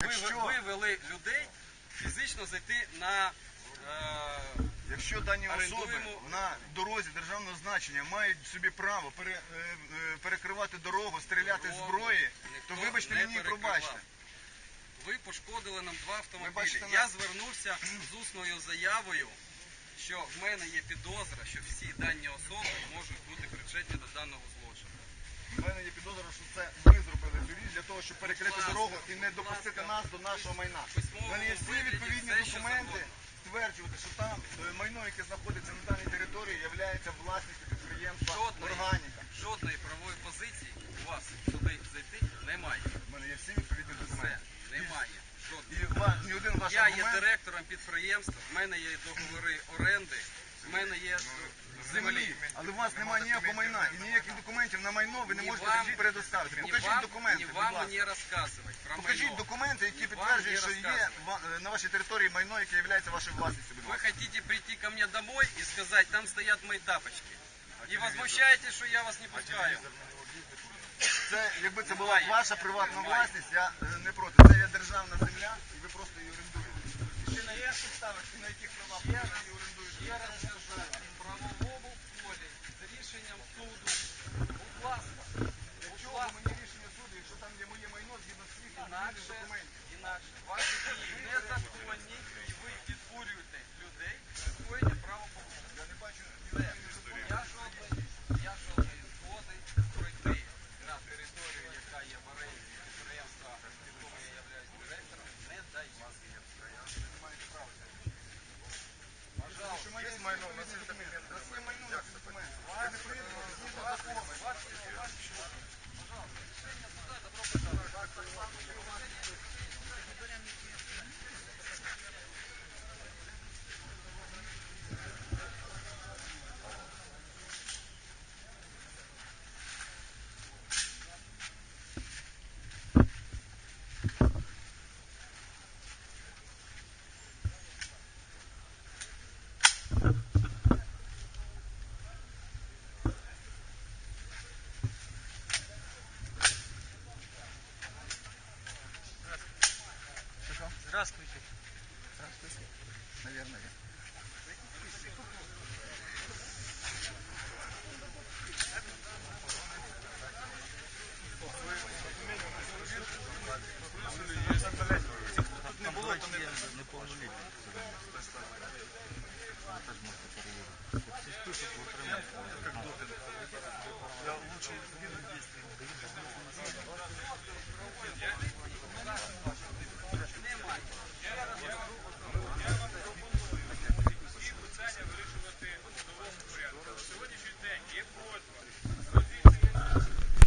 ви Якщо- вивели людей фізично зайти на е, Якщо дані особи Орендуємо- на дорозі державного значення мають собі право пере, е, е, перекривати дорогу, стріляти з Дорогу зброї, ніхто то вибачте не мені і перекривав. пробачте. ви пошкодили нам два автомобілі. на- Я звернувся з усною заявою, що в мене є підозра, що всі дані особи можуть бути причетні до даного злочину. У мене є підозра, що це ви зробили цю річ для того, щоб перекрити ласка, дорогу і не допустити нас до нашого майна. У мене є всі відповідні документи стверджувати, що там е, майно, яке знаходиться на даній території, є власністю підприємства Жодної, органіка. жодної правової позиції у вас туди зайти немає. У мене є всі відповідні Все, документи. немає. Жодної. І ва- ні один ваш Я є аргумент директором підприємства, в мене є договори оренди, в мене є землі, але у вас немає ніякого майна і ніяких документів на майно ви не можете вам-. Ні Покажіть вам, документи, ні будь вам ласка. мені розказувати про Покажіть майно. документи, які Ні вам підтверджують, що є ва- е, на вашій території майно, яке є вашою власністю. Будь Вы ласка. хотите прийти ко мне домой и сказать, там стоят мои тапочки. И возмущаетесь, что я вас не пускаю. Це, якби це була Немає. ваша приватна Немає. власність, я е, не проти. Це є державна земля, і ви просто її орендуєте. І ще на яких підставах і на яких правах ви її орендуєте? Я розкажу в правовому полі з рішенням суду. Будь ласка, Для чого ласка, мені рішення суду, якщо там є моє майно згідно всіх інакше, документів? інакше. Ваші дії незаконні і ви підбурюєте людей до скоєння правопорушення. Я не бачу Все. Я жодної, я жодної згоди пройти на територію, яка є в оренді підприємства, якому я являюсь директором, не даю. не маєте права. Пожалуйста. Що моє майно, у нас є документи. У нас є майно, у нас є документи. Я не приїду, згідно закону. Здравствуйте. Наверное,